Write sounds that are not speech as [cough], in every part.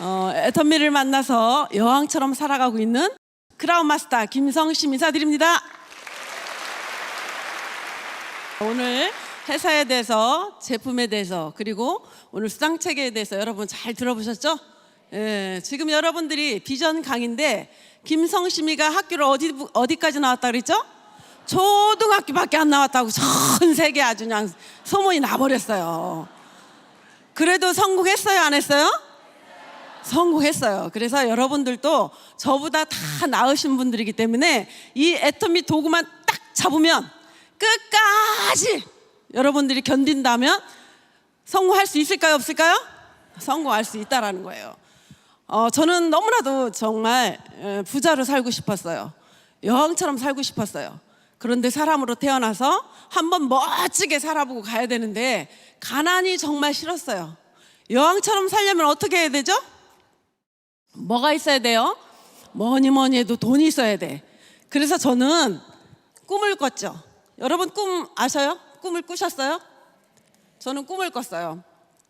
어, 애터미를 만나서 여왕처럼 살아가고 있는 크라운 마스터 김성심 인사드립니다. 오늘 회사에 대해서 제품에 대해서 그리고 오늘 수당체계에 대해서 여러분 잘 들어보셨죠? 예, 지금 여러분들이 비전 강인데 김성심이가 학교를 어디 어디까지 나왔다 그랬죠? 초등학교밖에 안 나왔다고 전 세계 아주 그냥 소문이 나버렸어요. 그래도 성공했어요, 안 했어요? 성공했어요. 그래서 여러분들도 저보다 다 나으신 분들이기 때문에 이 애터미 도구만 딱 잡으면 끝까지 여러분들이 견딘다면 성공할 수 있을까요, 없을까요? 성공할 수 있다라는 거예요. 어, 저는 너무나도 정말 에, 부자로 살고 싶었어요. 여왕처럼 살고 싶었어요. 그런데 사람으로 태어나서 한번 멋지게 살아보고 가야 되는데 가난이 정말 싫었어요. 여왕처럼 살려면 어떻게 해야 되죠? 뭐가 있어야 돼요? 뭐니 뭐니 해도 돈이 있어야 돼. 그래서 저는 꿈을 꿨죠. 여러분 꿈 아셔요? 꿈을 꾸셨어요? 저는 꿈을 꿨어요.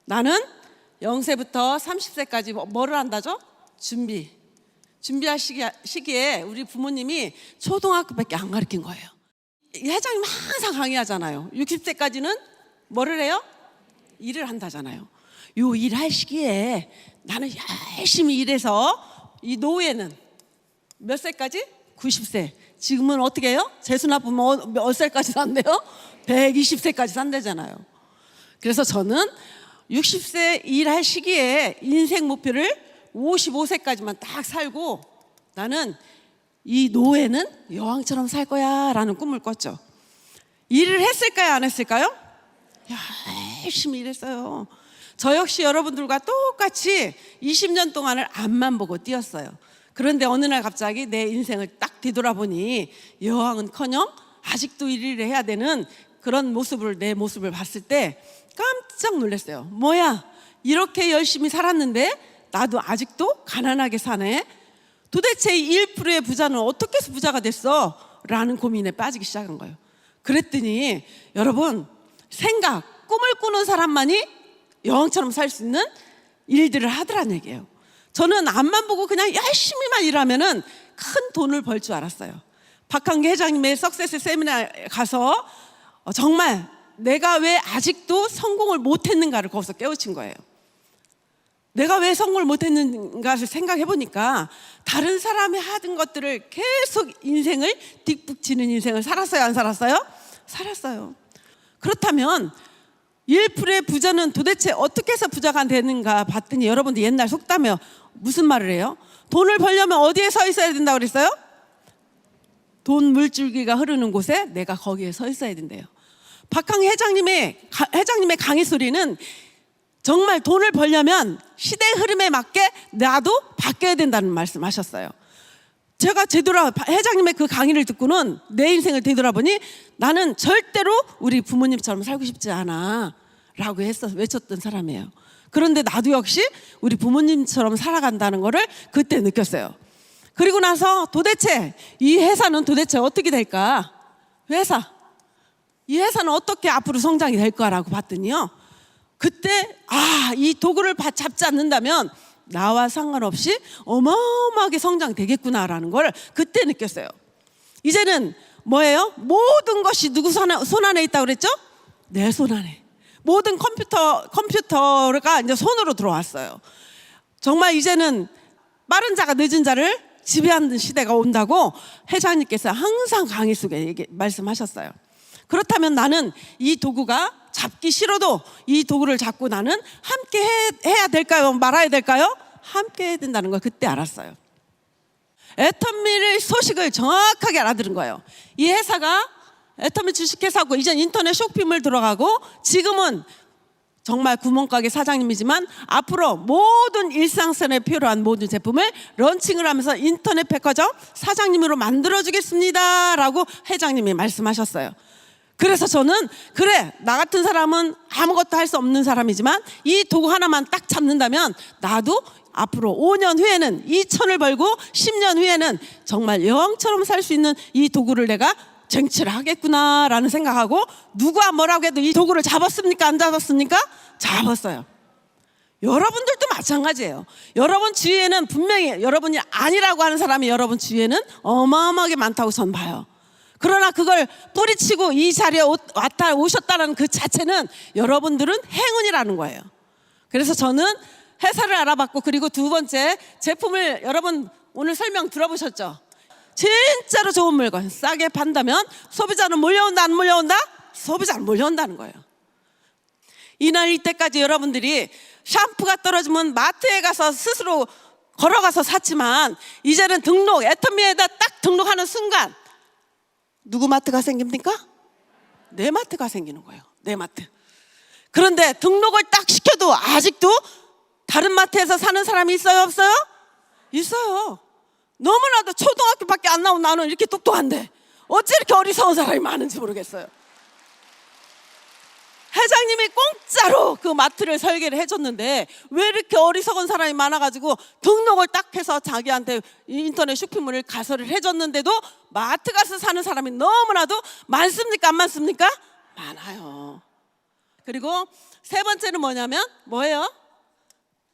나는 0세부터 30세까지 뭐- 뭐를 한다죠? 준비. 준비할 시기, 시기에 우리 부모님이 초등학교밖에 안 가르친 거예요. 이 회장님 항상 강의하잖아요. 60세까지는 뭐를 해요? 일을 한다잖아요. 요 일할 시기에 나는 열심히 일해서 이 노예는 몇 세까지? 90세. 지금은 어떻게 해요? 재수 나쁘면 어- 몇 살까지 산대요? 120세까지 산대잖아요. 그래서 저는 60세 일할 시기에 인생 목표를 55세까지만 딱 살고 나는 이 노예는 여왕처럼 살 거야 라는 꿈을 꿨죠. 일을 했을까요? 안 했을까요? 열심히 일했어요. 저 역시 여러분들과 똑같이 20년 동안을 앞만 보고 뛰었어요. 그런데 어느 날 갑자기 내 인생을 딱 뒤돌아보니 여왕은 커녕 아직도 일을 해야 되는 그런 모습을 내 모습을 봤을 때 깜짝 놀랐어요. 뭐야? 이렇게 열심히 살았는데 나도 아직도 가난하게 사네. 도대체 1%의 부자는 어떻게 해서 부자가 됐어? 라는 고민에 빠지기 시작한 거예요. 그랬더니 여러분 생각, 꿈을 꾸는 사람만이 여왕처럼 살 수 있는 일들을 하더란 얘기예요. 저는 앞만 보고 그냥 열심히만 일하면은 큰 돈을 벌 줄 알았어요. 박한계 회장님의 석세스 세미나 가서 어, 정말 내가 왜 아직도 성공을 못했는가를 거기서 깨우친 거예요. 내가 왜 성공을 못했는가를 생각해 보니까 다른 사람이 하던 것들을 계속 인생을 뒷북치는 인생을 살았어요, 안 살았어요? 살았어요. 그렇다면 1%의 부자는 도대체 어떻게 해서 부자가 되는가 봤더니 여러분들 옛날 속담에 무슨 말을 해요? 돈을 벌려면 어디에 서 있어야 된다고 그랬어요? 돈 물줄기가 흐르는 곳에 내가 거기에 서 있어야 된대요. 박항 회장님의 가- 회장님의 강의 소리는 정말 돈을 벌려면 시대 흐름에 맞게 나도 바뀌어야 된다는 말씀하셨어요. 제가 되돌아 회장님의 그 강의를 듣고는 내 인생을 되돌아보니 나는 절대로 우리 부모님처럼 살고 싶지 않아라고 했어 외쳤던 사람이에요. 그런데 나도 역시 우리 부모님처럼 살아간다는 거를 그때 느꼈어요. 그리고 나서 도대체 이 회사는 도대체 어떻게 될까? 회사 이 회사는 어떻게 앞으로 성장이 될 거라고 봤더니요. 그때 아, 이 도구를 바- 잡지 않는다면 나와 상관없이 어마어마하게 성장되겠구나라는 걸 그때 느꼈어요. 이제는 뭐예요? 모든 것이 누구 손, 안에 있다고 그랬죠? 내 손 안에. 모든 컴퓨터 컴퓨터가 이제 손으로 들어왔어요. 정말 이제는 빠른 자가 늦은 자를 지배하는 시대가 온다고 회장님께서 항상 강의 속에 얘기, 말씀하셨어요. 그렇다면 나는 이 도구가 잡기 싫어도 이 도구를 잡고 나는 함께 해, 해야 될까요? 말아야 될까요? 함께 해야 된다는 걸 그때 알았어요. 애터미의 소식을 정확하게 알아들은 거예요. 이 회사가 애터미 주식회사고 이젠 인터넷 쇼핑몰 들어가고 지금은 정말 구멍가게 사장님이지만 앞으로 모든 일상생활에 필요한 모든 제품을 런칭을 하면서 인터넷 백화점 사장님으로 만들어주겠습니다라고 회장님이 말씀하셨어요. 그래서 저는 그래 나 같은 사람은 아무것도 할 수 없는 사람이지만 이 도구 하나만 딱 잡는다면 나도 앞으로 5년 후에는 2천을 벌고 10년 후에는 정말 여왕처럼 살 수 있는 이 도구를 내가 쟁취를 하겠구나라는 생각하고 누가 뭐라고 해도 이 도구를 잡았습니까 안 잡았습니까? 잡았어요. 여러분들도 마찬가지예요. 여러분 주위에는 분명히 여러분이 아니라고 하는 사람이 여러분 주위에는 어마어마하게 많다고 전 봐요. 그러나 그걸 뿌리치고 이 자리에 오- 왔다 오셨다는 그 자체는 여러분들은 행운이라는 거예요. 그래서 저는 회사를 알아봤고 그리고 두 번째 제품을 여러분 오늘 설명 들어보셨죠? 진짜로 좋은 물건 싸게 판다면 소비자는 몰려온다 안 몰려온다? 소비자는 몰려온다는 거예요. 이날 이때까지 여러분들이 샴푸가 떨어지면 마트에 가서 스스로 걸어가서 샀지만 이제는 등록 애터미에다 딱 등록하는 순간 누구 마트가 생깁니까? 내 마트가 생기는 거예요. 내 마트. 그런데 등록을 딱 시켜도 아직도 다른 마트에서 사는 사람이 있어요, 없어요? 있어요. 너무나도 초등학교밖에 안 나온 나는 이렇게 똑똑한데 어째 이렇게 어리석은 사람이 많은지 모르겠어요. 회장님이 공짜로 그 마트를 설계를 해줬는데 왜 이렇게 어리석은 사람이 많아가지고 등록을 딱 해서 자기한테 인터넷 쇼핑몰을 가설을 해줬는데도 마트 가서 사는 사람이 너무나도 많습니까 안 많습니까? 많아요. 그리고 세 번째는 뭐냐면 뭐예요?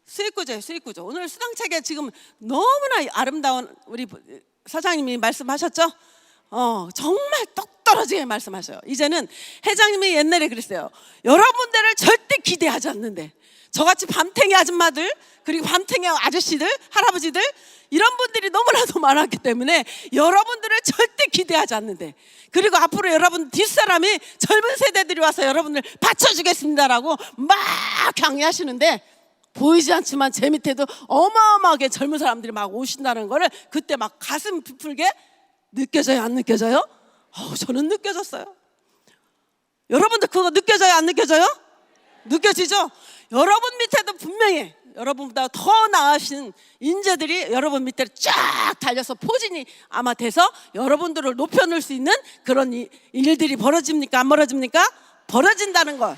수익구조예요, 수익구조. 오늘 수당책에 지금 너무나 아름다운 우리 사장님이 말씀하셨죠? 어, 정말 똑 떨어지게 말씀하셔요. 이제는 회장님이 옛날에 그랬어요. 여러분들을 절대 기대하지 않는데 저같이 밤탱이 아줌마들 그리고 밤탱이 아저씨들, 할아버지들 이런 분들이 너무나도 많았기 때문에 여러분들을 절대 기대하지 않는데 그리고 앞으로 여러분 뒷사람이 젊은 세대들이 와서 여러분을 받쳐주겠습니다라고 막 강요하시는데 보이지 않지만 제 밑에도 어마어마하게 젊은 사람들이 막 오신다는 거를 그때 막 가슴 부풀게 느껴져요 안 느껴져요? 어우, 저는 느껴졌어요. 여러분들 그거 느껴져요 안 느껴져요? 느껴지죠? 여러분 밑에도 분명히 여러분보다 더 나으신 인재들이 여러분 밑에 쫙 달려서 포진이 아마 돼서 여러분들을 높여놓을 수 있는 그런 이- 일들이 벌어집니까 안 벌어집니까? 벌어진다는 걸.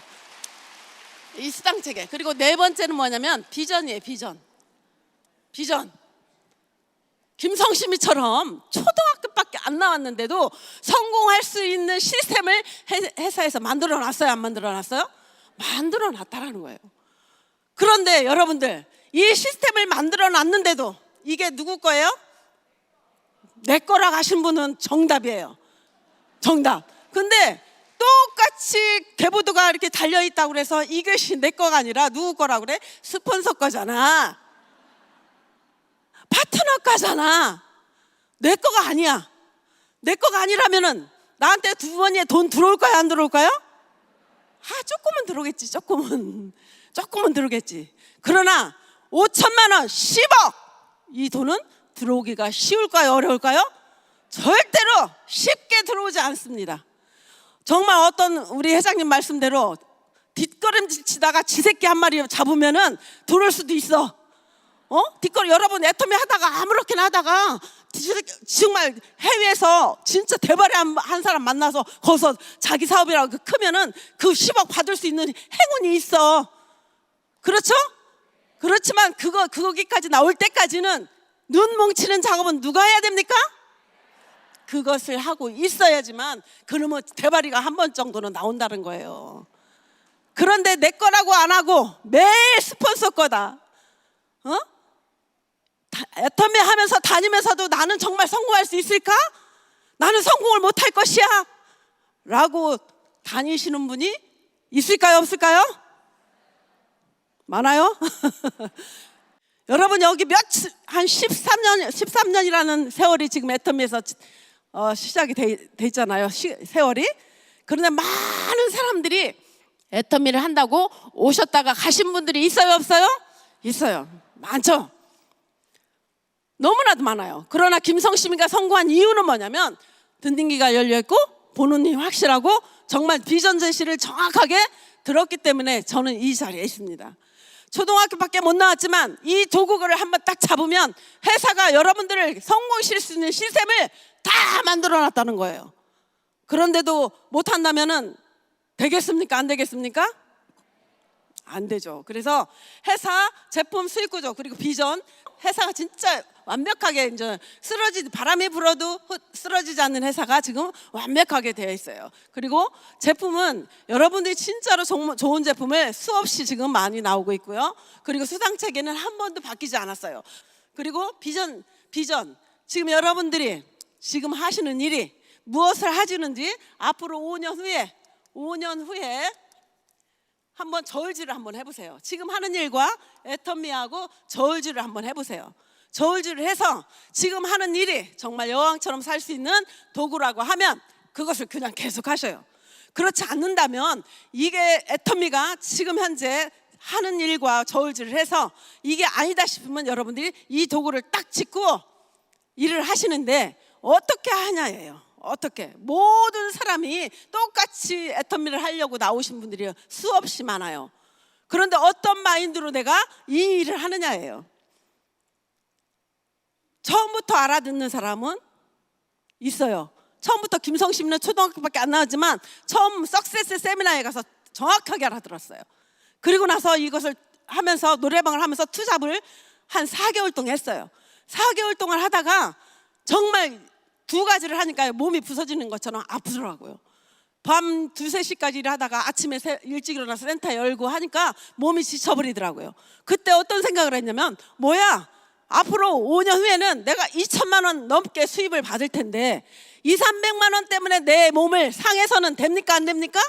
이 수당 체계. 그리고 네 번째는 뭐냐면 비전이에요, 비전. 비전. 김성심이처럼 초등학교밖에 안 나왔는데도 성공할 수 있는 시스템을 회- 회사에서 만들어 놨어요, 안 만들어 놨어요? 만들어 놨다라는 거예요. 그런데 여러분들, 이 시스템을 만들어 놨는데도 이게 누구 거예요? 내 거라 하신 분은 정답이에요. 정답. 근데 똑같이 개보도가 이렇게 달려 있다고 그래서 이것이 내 거가 아니라 누구 거라고 그래? 스폰서 거잖아. 파트너 거잖아. 내 거가 아니야. 내 거가 아니라면은 나한테 두 번에 돈 들어올까요? 안 들어올까요? 아, 조금은 들어오겠지. 조금은. 조금은 들어오겠지. 그러나 5천만 원, 10억 이 돈은 들어오기가 쉬울까요? 어려울까요? 절대로 쉽게 들어오지 않습니다. 정말 어떤 우리 회장님 말씀대로 뒷걸음질 치다가 지 새끼 한 마리 잡으면은 들어올 수도 있어. 어? 뒷걸 여러분 애터미 하다가 아무렇게나 하다가 지- 정말 해외에서 진짜 대발이 한, 한 사람 만나서 거기서 자기 사업이라고 그 크면은 그 10억 받을 수 있는 행운이 있어. 그렇죠? 그렇지만 그거 그거기까지 나올 때까지는 눈 뭉치는 작업은 누가 해야 됩니까? 그것을 하고 있어야지만 그러면 대발이가 한 번 정도는 나온다는 거예요. 그런데 내 거라고 안 하고 매일 스폰서 거다. 어? 다- 애터미 하면서 다니면서도 나는 정말 성공할 수 있을까? 나는 성공을 못할 것이야. 라고 다니시는 분이 있을까요? 없을까요? 많아요? [laughs] 여러분 여기 몇 한 13년 13년이라는 세월이 지금 애터미에서 어, 시작이 돼, 돼 있잖아요. 시- 세월이. 그런데 많은 사람들이 애터미를 한다고 오셨다가 가신 분들이 있어요, 없어요? 있어요. 많죠. 너무나도 많아요. 그러나 김성심이가 성공한 이유는 뭐냐면 든딩기가 열려 있고 보는 힘이 확실하고 정말 비전 제시를 정확하게 들었기 때문에 저는 이 자리에 있습니다. 초등학교밖에 못 나왔지만 이 도구를 한번 딱 잡으면 회사가 여러분들을 성공시킬 수 있는 시스템을 다 만들어 놨다는 거예요. 그런데도 못 한다면은 되겠습니까? 안 되겠습니까? 안 되죠. 그래서 회사 제품 수익 구조 그리고 비전 회사가 진짜 완벽하게 이제 쓰러지 바람이 불어도 후- 쓰러지지 않는 회사가 지금 완벽하게 되어 있어요. 그리고 제품은 여러분들이 진짜로 좋은 제품을 수없이 지금 많이 나오고 있고요. 그리고 수상 체계는 한 번도 바뀌지 않았어요. 그리고 비전 비전 지금 여러분들이 지금 하시는 일이 무엇을 하시는지 앞으로 5년 후에 5년 후에 한번 저울질을 한번 해보세요. 지금 하는 일과 애터미하고 저울질을 한번 해보세요. 저울질을 해서 지금 하는 일이 정말 여왕처럼 살 수 있는 도구라고 하면 그것을 그냥 계속 하셔요. 그렇지 않는다면 이게 애터미가 지금 현재 하는 일과 저울질을 해서 이게 아니다 싶으면 여러분들이 이 도구를 딱 짚고 일을 하시는데 어떻게 하냐예요. 어떻게 모든 사람이 똑같이 애터미를 하려고 나오신 분들이 수없이 많아요. 그런데 어떤 마인드로 내가 이 일을 하느냐예요. 처음부터 알아듣는 사람은 있어요. 처음부터 김성심은 초등학교밖에 안 나왔지만 처음 석세스 세미나에 가서 정확하게 알아들었어요. 그리고 나서 이것을 하면서 노래방을 하면서 투잡을 한 4개월 동안 했어요. 4개월 동안 하다가 정말 두 가지를 하니까 몸이 부서지는 것처럼 아프더라고요. 밤 두세 시까지 일하다가 아침에 새- 일찍 일어나서 센터 열고 하니까 몸이 지쳐버리더라고요. 그때 어떤 생각을 했냐면 뭐야 앞으로 5년 후에는 내가 2천만 원 넘게 수입을 받을 텐데 2, 300만 원 때문에 내 몸을 상해서는 됩니까 안 됩니까?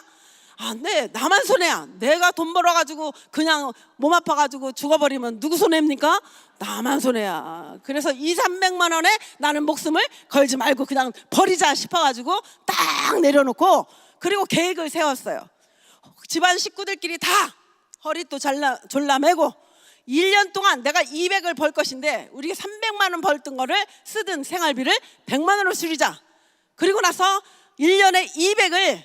안 돼. 나만 손해야. 내가 돈 벌어가지고 그냥 몸 아파가지고 죽어버리면 누구 손해입니까? 나만 손해야. 그래서 2, 300만 원에 나는 목숨을 걸지 말고 그냥 버리자 싶어가지고 딱 내려놓고 그리고 계획을 세웠어요. 집안 식구들끼리 다 허리 또 졸라매고 1년 동안 내가 200을 벌 것인데 우리가 300만 원 벌던 거를 쓰던 생활비를 100만 원으로 줄이자. 그리고 나서 1년에 200을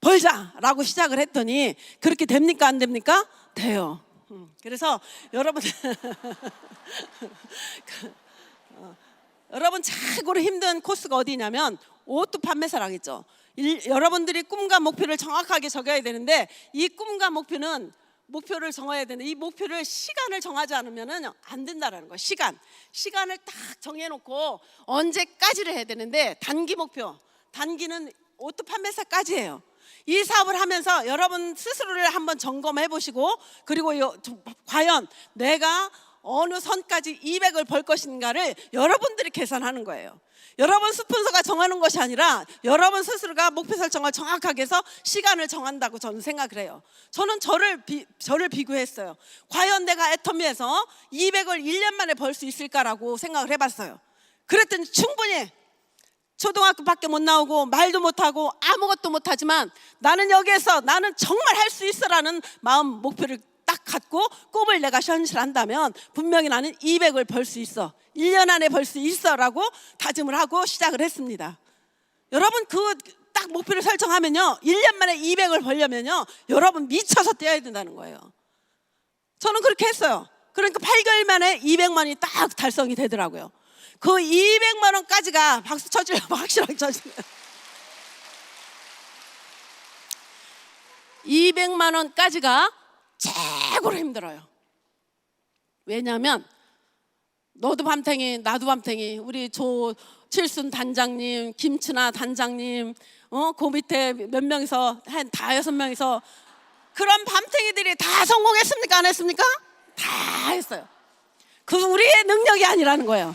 벌자라고 시작을 했더니 그렇게 됩니까 안 됩니까? 돼요. 음, 그래서 여러분 어, [laughs] 여러분 최고로 힘든 코스가 어디냐면 옷도 판매사랑이죠. 일- 여러분들이 꿈과 목표를 정확하게 적어야 되는데 이 꿈과 목표는 목표를 정해야 되는데 이 목표를 시간을 정하지 않으면은 안 된다라는 거예요. 시간. 시간을 딱 정해놓고 언제까지를 해야 되는데 단기 목표. 단기는 오토 판매사까지예요. 이 사업을 하면서 여러분 스스로를 한번 점검해 보시고 그리고 과연 내가 어느 선까지 200을 벌 것인가를 여러분들이 계산하는 거예요. 여러분 스폰서가 정하는 것이 아니라 여러분 스스로가 목표 설정을 정확하게 해서 시간을 정한다고 저는 생각을 해요. 저는 저를 비, 저를 비교했어요. 과연 내가 애터미에서 200을 1년 만에 벌 수 있을까라고 생각을 해봤어요. 그랬더니 충분히 초등학교밖에 못 나오고 말도 못하고 아무것도 못하지만 나는 여기에서 나는 정말 할 수 있어라는 마음 목표를 딱 갖고 꿈을 내가 현실한다면 분명히 나는 200을 벌 수 있어. 1년 안에 벌 수 있어라고 다짐을 하고 시작을 했습니다. 여러분 그 딱 목표를 설정하면요. 1년 만에 200을 벌려면요. 여러분 미쳐서 뛰어야 된다는 거예요. 저는 그렇게 했어요. 그러니까 8개월 만에 200만이 딱 달성이 되더라고요. 그 200만 원까지가 박수 쳐주려 [laughs] 확실하게 쳐주세요. 200만 원까지가 최고로 힘들어요. 왜냐하면 너도 밤탱이, 나도 밤탱이, 우리 조 칠순 단장님, 김춘아 단장님, 어, 그 밑에 몇 명이서 한 다여섯 명이서 그런 밤탱이들이 다 성공했습니까? 안 했습니까? 다 했어요. 그 우리의 능력이 아니라는 거예요.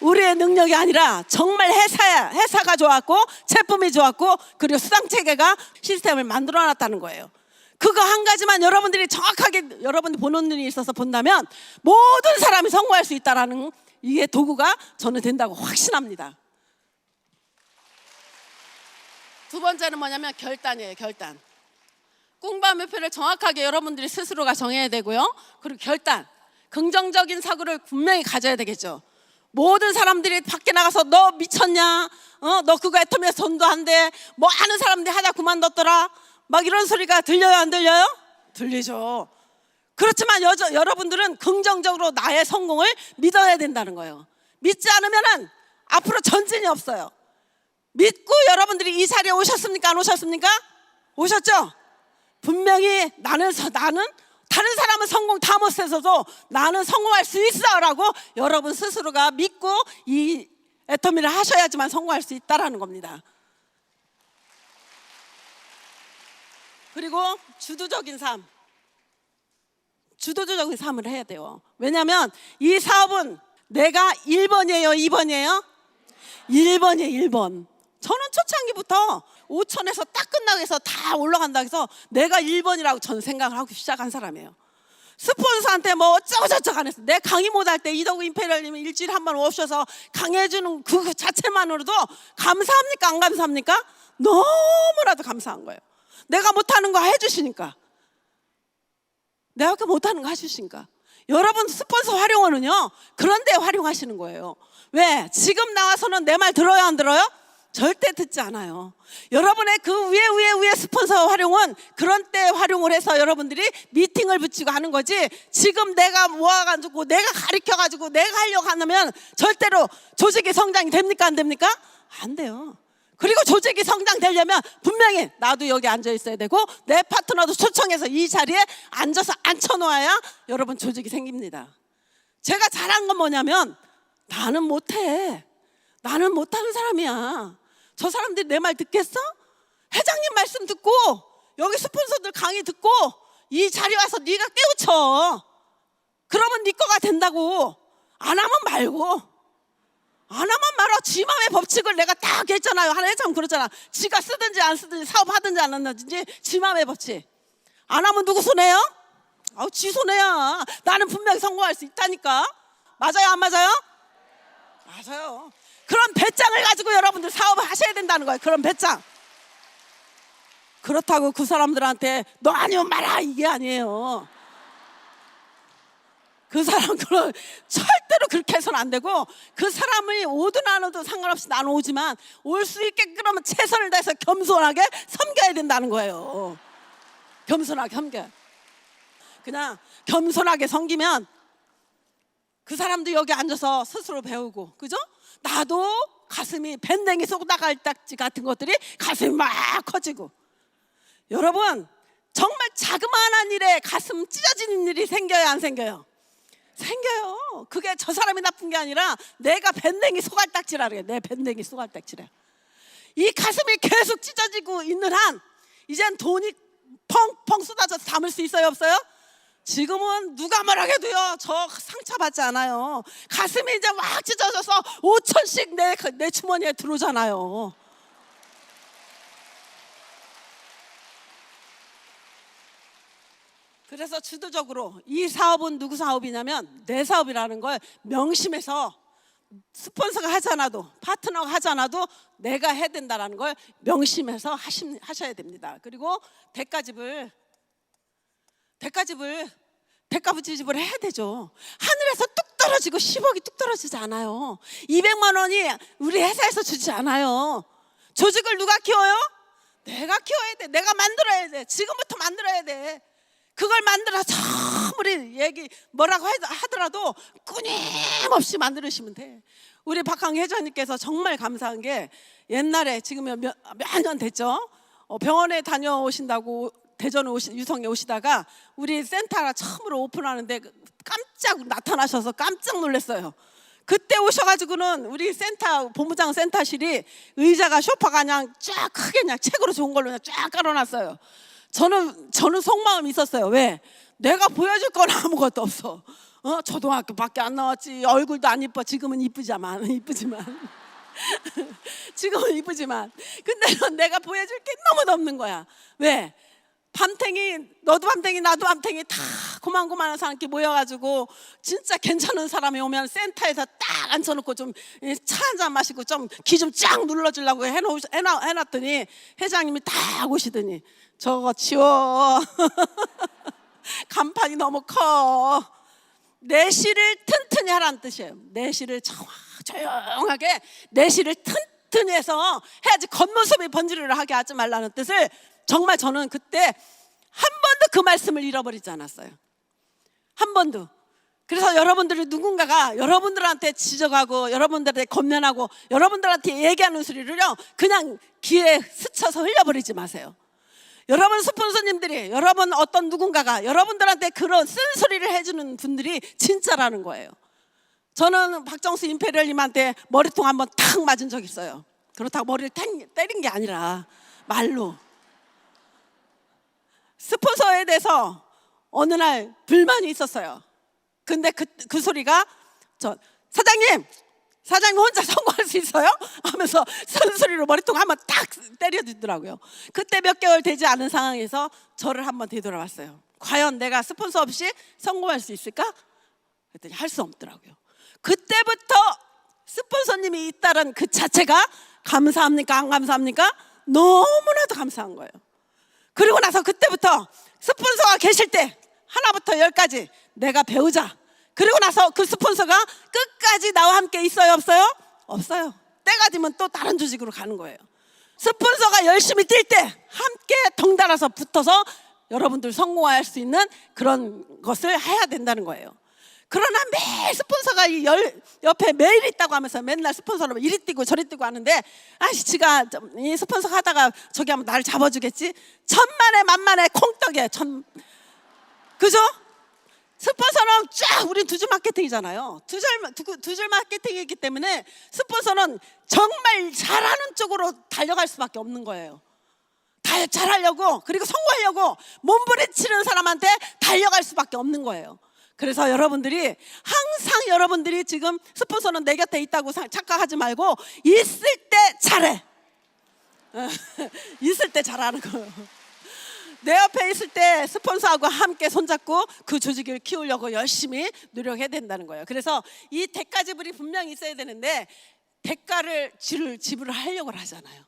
우리의 능력이 아니라 정말 회사야 회사가 좋았고 제품이 좋았고 그리고 수당 체계가 시스템을 만들어 놨다는 거예요. 그거 한 가지만 여러분들이 정확하게 여러분들 보는 눈이 있어서 본다면 모든 사람이 성공할 수 있다라는 이게 도구가 저는 된다고 확신합니다. 두 번째는 뭐냐면 결단이에요. 결단. 꿈과 목표를 정확하게 여러분들이 스스로가 정해야 되고요. 그리고 결단. 긍정적인 사고를 분명히 가져야 되겠죠. 모든 사람들이 밖에 나가서 너 미쳤냐? 어, 너 그거 애터미에서 돈도 안 돼. 뭐 아는 사람들이 하다 그만뒀더라. 막 이런 소리가 들려요, 안 들려요? 들리죠. 그렇지만 여저, 여러분들은 긍정적으로 나의 성공을 믿어야 된다는 거예요. 믿지 않으면은 앞으로 전진이 없어요. 믿고 여러분들이 이 자리에 오셨습니까? 안 오셨습니까? 오셨죠? 분명히 나는 서- 나는 다른 사람은 성공 다 못해서도 나는 성공할 수 있어라고 여러분 스스로가 믿고 이 애터미를 하셔야지만 성공할 수 있다라는 겁니다. 그리고 주도적인 삶. 주도적인 삶을 해야 돼요. 왜냐하면 이 사업은 내가 1번이에요, 2번이에요? 1번이에요, 1번. 저는 초창기부터 5천에서 딱 끝나고 해서 다 올라간다 해서 내가 1번이라고 저는 생각을 하고 시작한 사람이에요. 스폰서한테 뭐 어쩌고저쩌고 안 했어. 내 강의 못할 때 이덕우 임페리얼님이 일주일에 한 번 오셔서 강해주는 그 자체만으로도 감사합니까? 안 감사합니까? 너무나도 감사한 거예요. 내가 못하는 거 해주시니까. 내가 그 못하는 거 해주시니까. 여러분 스폰서 활용은요 그런 데 활용하시는 거예요. 왜? 지금 나와서는 내 말 들어요 안 들어요? 절대 듣지 않아요. 여러분의 그 위에 위에 위에 스폰서 활용은 그런 때 활용을 해서 여러분들이 미팅을 붙이고 하는 거지. 지금 내가 모아가지고 내가 가르쳐가지고 내가 하려고 하면 절대로 조직이 성장이 됩니까 안 됩니까? 안 돼요. 그리고 조직이 성장되려면 분명히 나도 여기 앉아 있어야 되고 내 파트너도 초청해서 이 자리에 앉아서 앉혀놓아야 여러분 조직이 생깁니다. 제가 잘한 건 뭐냐면 나는 못해. 나는 못하는 사람이야. 저 사람들이 내 말 듣겠어? 회장님 말씀 듣고 여기 스폰서들 강의 듣고 이 자리 와서 네가 깨우쳐. 그러면 네 거가 된다고. 안 하면 말고. 안 하면 말아. 지 맘의 법칙을 내가 딱 했잖아요. 하나 회장 그러잖아. 지가 쓰든지 안 쓰든지 사업하든지 안 하든지 지 맘의 법칙. 안 하면 누구 손해요? 아우 지 손해야. 나는 분명히 성공할 수 있다니까. 맞아요 안 맞아요? 맞아요. 그런 배짱을 가지고 여러분들 사업을 하셔야 된다는 거예요. 그런 배짱. 그렇다고 그 사람들한테 너 아니면 말아 이게 아니에요. 그 사람 그런 [laughs] 절대로 그렇게 해서는 안 되고 그 사람이 오든 안 오든 상관없이 나는 오지만 올 수 있게 그러면 최선을 다해서 겸손하게 섬겨야 된다는 거예요. 겸손하게 섬겨. 그냥 겸손하게 섬기면 그 사람도 여기 앉아서 스스로 배우고 그죠? 나도 가슴이 밴댕이 속 나갈 딱지 같은 것들이 가슴이 막 커지고 여러분 정말 자그마한 일에 가슴 찢어지는 일이 생겨요 안 생겨요? 생겨요. 그게 저 사람이 나쁜 게 아니라 내가 밴댕이 소갈딱지라 그래. 내 밴댕이 소갈딱지래. 이 가슴이 계속 찢어지고 있는 한 이젠 돈이 펑펑 쏟아져서 담을 수 있어요 없어요? 지금은 누가 말하게도요 저 상처 받지 않아요 가슴이 이제 막 찢어져서 5천씩 내, 내 주머니에 들어오잖아요 그래서 주도적으로 이 사업은 누구 사업이냐면 내 사업이라는 걸 명심해서 스폰서가 하지 않아도 파트너가 하지 않아도 내가 해야 된다는 걸 명심해서 하시, 하셔야 됩니다. 그리고 대가집을 대가집을 대가부집을 해야 되죠. 하늘에서 뚝 떨어지고 10억이 뚝 떨어지지 않아요. 200만 원이 우리 회사에서 주지 않아요. 조직을 누가 키워요? 내가 키워야 돼. 내가 만들어야 돼. 지금부터 만들어야 돼. 그걸 만들어서 아무리 얘기 뭐라고 하더라도 끊임없이 만들으시면 돼. 우리 박항 회장님께서 정말 감사한 게 옛날에 지금 몇년 됐죠. 어, 병원에 다녀오신다고 대전에 오시, 유성에 오시다가 우리 센터가 처음으로 오픈하는데 깜짝 나타나셔서 깜짝 놀랐어요. 그때 오셔가지고는 우리 센터 본부장 센터실이 의자가 소파가 그냥 쫙 크게 그냥 책으로 좋은 걸로 그냥 쫙 깔아놨어요. 저는 저는 속마음이 있었어요. 왜? 내가 보여줄 건 아무것도 없어. 어 초등학교밖에 안 나왔지. 얼굴도 안 이뻐. 지금은 이쁘지만 [laughs] 이쁘지만 [laughs] 지금은 이쁘지만 근데 내가 보여줄 게 너무 없는 거야. 왜? 밤탱이 너도 밤탱이 나도 밤탱이 다 고만고만한 사람끼리 모여가지고 진짜 괜찮은 사람이 오면 센터에서 딱 앉혀놓고 좀 차 한 잔 마시고 좀 기 좀 쫙 눌러주려고 해놓, 해놔, 해놨더니 회장님이 딱 오시더니 저거 치워. [laughs] 간판이 너무 커. 내실을 튼튼히 하라는 뜻이에요. 내실을 조용하게 내실을 튼튼히 해서 해야지 겉모습이 번지르르 하게 하지 말라는 뜻을 정말 저는 그때 한 번도 그 말씀을 잃어버리지 않았어요. 한 번도. 그래서 여러분들이 누군가가 여러분들한테 지적하고 여러분들한테 건면하고 여러분들한테 얘기하는 소리를요 그냥 귀에 스쳐서 흘려버리지 마세요. 여러분 스폰서님들이 여러분 어떤 누군가가 여러분들한테 그런 쓴소리를 해주는 분들이 진짜라는 거예요. 저는 박정수 임페리얼님한테 머리통 한번 탁 맞은 적 있어요. 그렇다고 머리를 탱- 때린 게 아니라 말로. 스폰서에 대해서 어느 날 불만이 있었어요. 근데 그, 그 소리가 저 사장님 사장님 혼자 [laughs] 선거할 수 있어요? 하면서 쓴소리로 머리통 한번 딱 때려주더라고요. 그때 몇 개월 되지 않은 상황에서 저를 한번 되돌아봤어요. 과연 내가 스폰서 없이 성공할 수 있을까? 그랬더니 할 수 없더라고요. 그때부터 스폰서님이 있다는 그 자체가 감사합니까? 안 감사합니까? 너무나도 감사한 거예요. 그리고 나서 그때부터 스폰서가 계실 때 하나부터 열까지 내가 배우자. 그리고 나서 그 스폰서가 끝까지 나와 함께 있어요, 없어요? 없어요. 때가 되면 또 다른 조직으로 가는 거예요. 스폰서가 열심히 뛸 때 함께 덩달아서 붙어서 여러분들 성공할 수 있는 그런 것을 해야 된다는 거예요. 그러나 매일 스폰서가 이 열, 옆에 매일 있다고 하면서 맨날 스폰서로 이리 뛰고 저리 뛰고 하는데 아씨 지가 좀이 스폰서 하다가 저기 하면 나를 잡아주겠지 천만에 만만에 콩떡에 천 그죠? 스폰서는 쫙 우린 두줄 마케팅이잖아요. 두줄 마케팅이기 때문에 스폰서는 정말 잘하는 쪽으로 달려갈 수밖에 없는 거예요. 다 잘하려고 그리고 성공하려고 몸부림치는 사람한테 달려갈 수밖에 없는 거예요. 그래서 여러분들이 항상 여러분들이 지금 스폰서는 내 곁에 있다고 사- 착각하지 말고 있을 때 잘해. [laughs] 있을 때 잘하는 거예요. 내 옆에 있을 때 스폰서하고 함께 손잡고 그 조직을 키우려고 열심히 노력해야 된다는 거예요. 그래서 이 대가 지불이 분명히 있어야 되는데 대가를 지를 지불을 하려고 하잖아요.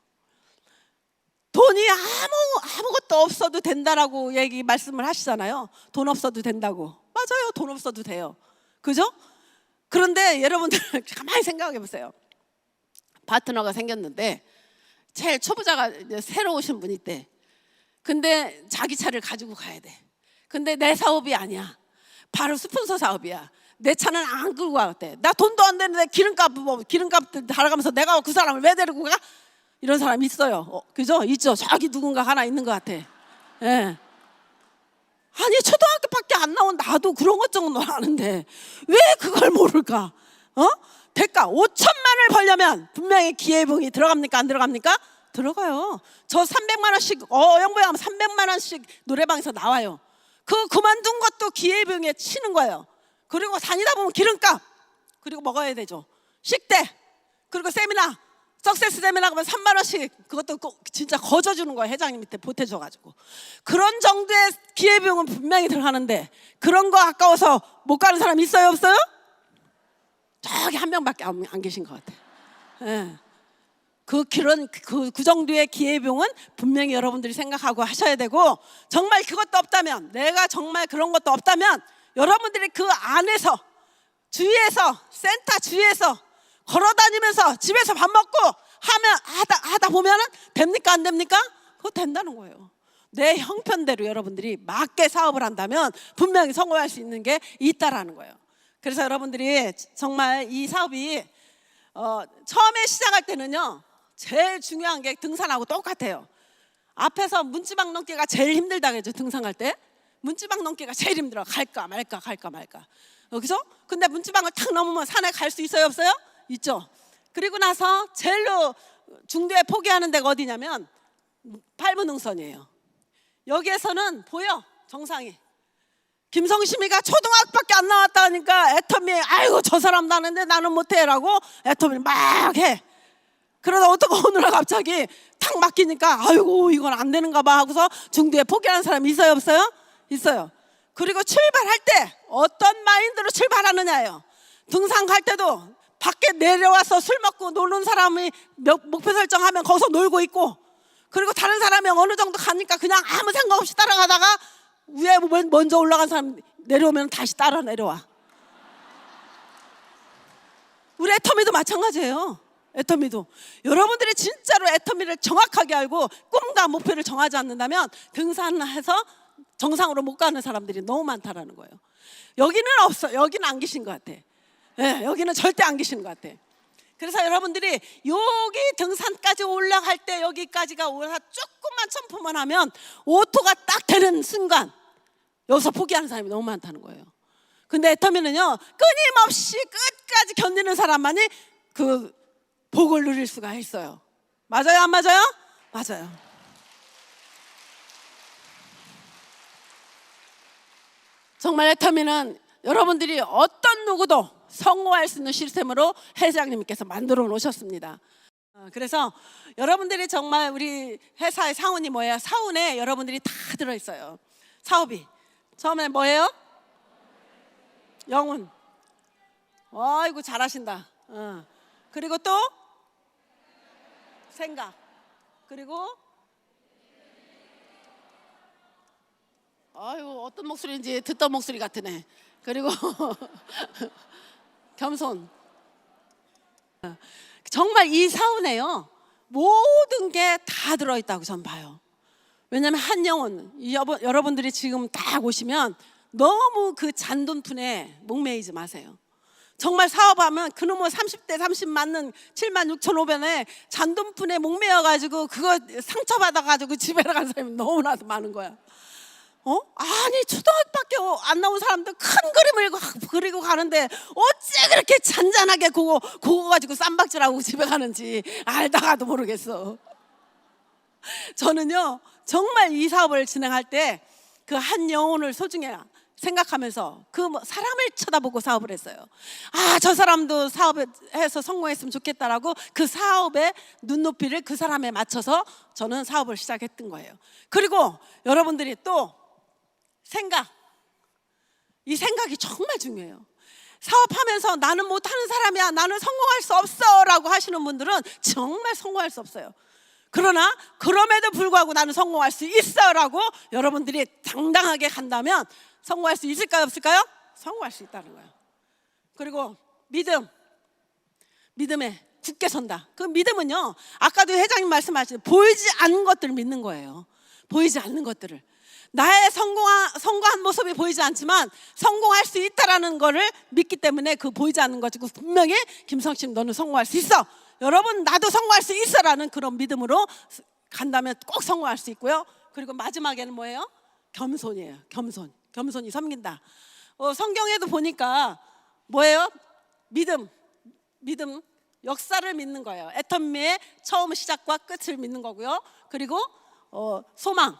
돈이 아무 아무것도 없어도 된다라고 얘기 말씀을 하시잖아요. 돈 없어도 된다고. 맞아요. 돈 없어도 돼요. 그죠? 그런데 여러분들 [laughs] 가만히 생각해 보세요. 파트너가 생겼는데 제일 초보자가 새로 오신 분이 있대. 근데 자기 차를 가지고 가야 돼. 근데 내 사업이 아니야. 바로 스폰서 사업이야. 내 차는 안 끌고 가대. 나 돈도 안 되는데 기름값 뭐 기름값 달아가면서 내가 그 사람을 왜 데리고 가? 이런 사람 있어요. 어, 그죠? 있죠. 저기 누군가 하나 있는 것 같아. 예. 아니 초등학교밖에 안 나온 나도 그런 것 정도는 아는데 왜 그걸 모를까? 어? 대가 5천만을 벌려면 분명히 기회비용이 들어갑니까 안 들어갑니까? 들어가요. 저 300만 원씩 어영부에 하면 300만 원씩 노래방에서 나와요. 그 그만둔 것도 기회비용에 치는 거예요. 그리고 다니다 보면 기름값 그리고 먹어야 되죠. 식대 그리고 세미나 석세스 세미나 가면 3만 원씩 그것도 꼭 진짜 거저 주는 거예요. 회장님 밑에 보태줘 가지고. 그런 정도의 기회 비용은 분명히 들어가는데 그런 거 아까워서 못 가는 사람 있어요, 없어요? 저기 한 명밖에 안, 안 계신 것 같아요. 예. 그 그런 그, 그 정도의 기회 비용은 분명히 여러분들이 생각하고 하셔야 되고 정말 그것도 없다면 내가 정말 그런 것도 없다면 여러분들이 그 안에서 주위에서 센터 주위에서 걸어다니면서 집에서 밥 먹고 하면 하다 하다 보면은 됩니까 안 됩니까? 그거 된다는 거예요. 내 형편대로 여러분들이 맞게 사업을 한다면 분명히 성공할 수 있는 게 있다라는 거예요. 그래서 여러분들이 정말 이 사업이 어, 처음에 시작할 때는요 제일 중요한 게 등산하고 똑같아요. 앞에서 문지방 넘기가 제일 힘들다 그랬죠 등산할 때 문지방 넘기가 제일 힘들어 갈까 말까 갈까 말까 여기서 근데 문지방을 탁 넘으면 산에 갈 수 있어요 없어요 있죠 그리고 나서 제일로 중도에 포기하는 데가 어디냐면 팔문능선이에요 여기에서는 보여 정상이 김성심이가 초등학교밖에 안 나왔다 하니까 애터미 아이고 저 사람 나는데 나는 못해라고 애터미 막 해 그러다 어떻게 날 갑자기 탁 막히니까 아이고 이건 안 되는가 봐 하고서 중도에 포기하는 사람이 있어요 없어요? 있어요. 그리고 출발할 때 어떤 마인드로 출발하느냐예요. 등산 갈 때도 밖에 내려와서 술 먹고 노는 사람이 몇- 목표 설정하면 거기서 놀고 있고 그리고 다른 사람이 어느 정도 가니까 그냥 아무 생각 없이 따라가다가 위에 먼- 먼저 올라간 사람 내려오면 다시 따라 내려와. 우리 애터미도 마찬가지예요. 애터미도 여러분들이 진짜로 애터미를 정확하게 알고 꿈과 목표를 정하지 않는다면 등산해서 정상으로 못 가는 사람들이 너무 많다라는 거예요. 여기는 없어. 여기는 안 계신 것 같아. 예, 여기는 절대 안 계시는 것 같아. 그래서 여러분들이 여기 등산까지 올라갈 때 여기까지가 올라 조금만 점프만 하면 오토가 딱 되는 순간 여기서 포기하는 사람이 너무 많다는 거예요. 근데 애터미는요 끊임없이 끝까지 견디는 사람만이 그 복을 누릴 수가 있어요. 맞아요, 안 맞아요? 맞아요. 정말 애터미는 여러분들이 어떤 누구도 성공할 수 있는 시스템으로 회장님께서 만들어 놓으셨습니다. 어, 그래서 여러분들이 정말 우리 회사의 사원이 뭐예요? 사원에 여러분들이 다 들어 있어요. 사업이 처음에 뭐예요? 영혼. 아이고 잘하신다. 어. 그리고 또 생각. 그리고 아유 어떤 목소리인지 듣던 목소리 같으네. 그리고 [laughs] 겸손. 정말 이 사운에요 모든 게 다 들어있다고 전 봐요. 왜냐하면 한 영혼 여러분들이 지금 딱 오시면 너무 그 잔돈푼에 목매이지 마세요. 정말 사업하면 그놈의 30대 30 맞는 7만 6천 5백에 잔돈푼에 목매여가지고 그거 상처받아가지고 집에 간 사람이 너무나도 많은 거야. 어? 아니 초등학교밖에 안 나온 사람들 큰 그림을 가- 그리고 가는데 어째 그렇게 잔잔하게 그거 그거 가지고 쌈박질하고 [laughs] 집에 가는지 알다가도 모르겠어. 저는요 정말 이 사업을 진행할 때 그 한 영혼을 소중히 생각하면서 그뭐 사람을 쳐다보고 사업을 했어요. 아 저 사람도 사업해서 성공했으면 좋겠다라고 그 사업의 눈높이를 그 사람에 맞춰서 저는 사업을 시작했던 거예요. 그리고 여러분들이 또 생각. 이 생각이 정말 중요해요. 사업하면서 나는 못하는 사람이야. 나는 성공할 수 없어. 라고 하시는 분들은 정말 성공할 수 없어요. 그러나 그럼에도 불구하고 나는 성공할 수 있어. 라고 여러분들이 당당하게 간다면 성공할 수 있을까요? 없을까요? 성공할 수 있다는 거예요. 그리고 믿음. 믿음에 굳게 선다. 그 믿음은요, 아까도 회장님 말씀하신 보이지 않는 것들을 믿는 거예요. 보이지 않는 것들을. 나의 성공한, 성공한 모습이 보이지 않지만 성공할 수 있다라는 거를 믿기 때문에 그 보이지 않는 것 가지고 분명히 김성심 너는 성공할 수 있어. 여러분 나도 성공할 수 있어라는 그런 믿음으로 간다면 꼭 성공할 수 있고요. 그리고 마지막에는 뭐예요? 겸손이에요. 겸손. 겸손이 섬긴다. 어, 성경에도 보니까 뭐예요? 믿음. 믿음. 역사를 믿는 거예요. 애터미의 처음 시작과 끝을 믿는 거고요. 그리고 어, 소망.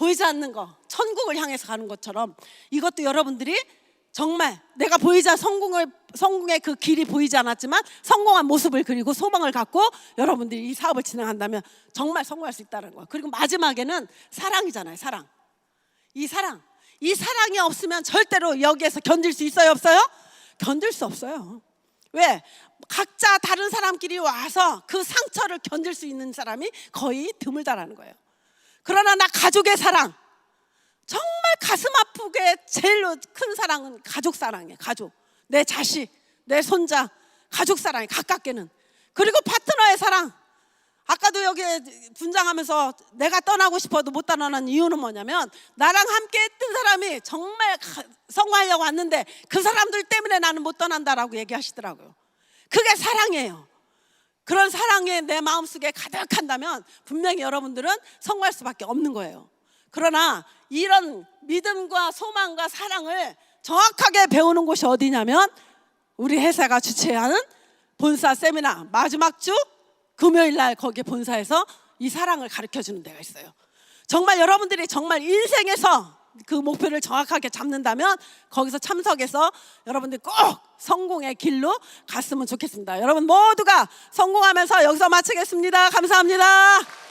보이지 않는 거, 천국을 향해서 가는 것처럼 이것도 여러분들이 정말 내가 보이지 않 성공을 성공의 그 길이 보이지 않았지만 성공한 모습을 그리고 소망을 갖고 여러분들이 이 사업을 진행한다면 정말 성공할 수 있다는 거예요. 그리고 마지막에는 사랑이잖아요. 사랑. 이 사랑. 이 사랑이 없으면 절대로 여기에서 견딜 수 있어요, 없어요? 견딜 수 없어요. 왜? 각자 다른 사람끼리 와서 그 상처를 견딜 수 있는 사람이 거의 드물다라는 거예요. 그러나 나 가족의 사랑 정말 가슴 아프게 제일 큰 사랑은 가족 사랑이에요. 가족, 내 자식, 내 손자, 가족 사랑이 가깝게는 그리고 파트너의 사랑. 아까도 여기 분장하면서 내가 떠나고 싶어도 못 떠나는 이유는 뭐냐면 나랑 함께 했던 사람이 정말 가- 성공하려고 왔는데 그 사람들 때문에 나는 못 떠난다라고 얘기하시더라고요. 그게 사랑이에요. 그런 사랑이 내 마음속에 가득한다면 분명히 여러분들은 성공할 수밖에 없는 거예요. 그러나 이런 믿음과 소망과 사랑을 정확하게 배우는 곳이 어디냐면 우리 회사가 주최하는 본사 세미나 마지막 주 금요일 날 거기 본사에서 이 사랑을 가르쳐 주는 데가 있어요. 정말 여러분들이 정말 인생에서 그 목표를 정확하게 잡는다면 거기서 참석해서 여러분들 꼭 성공의 길로 갔으면 좋겠습니다. 여러분 모두가 성공하면서 여기서 마치겠습니다. 감사합니다.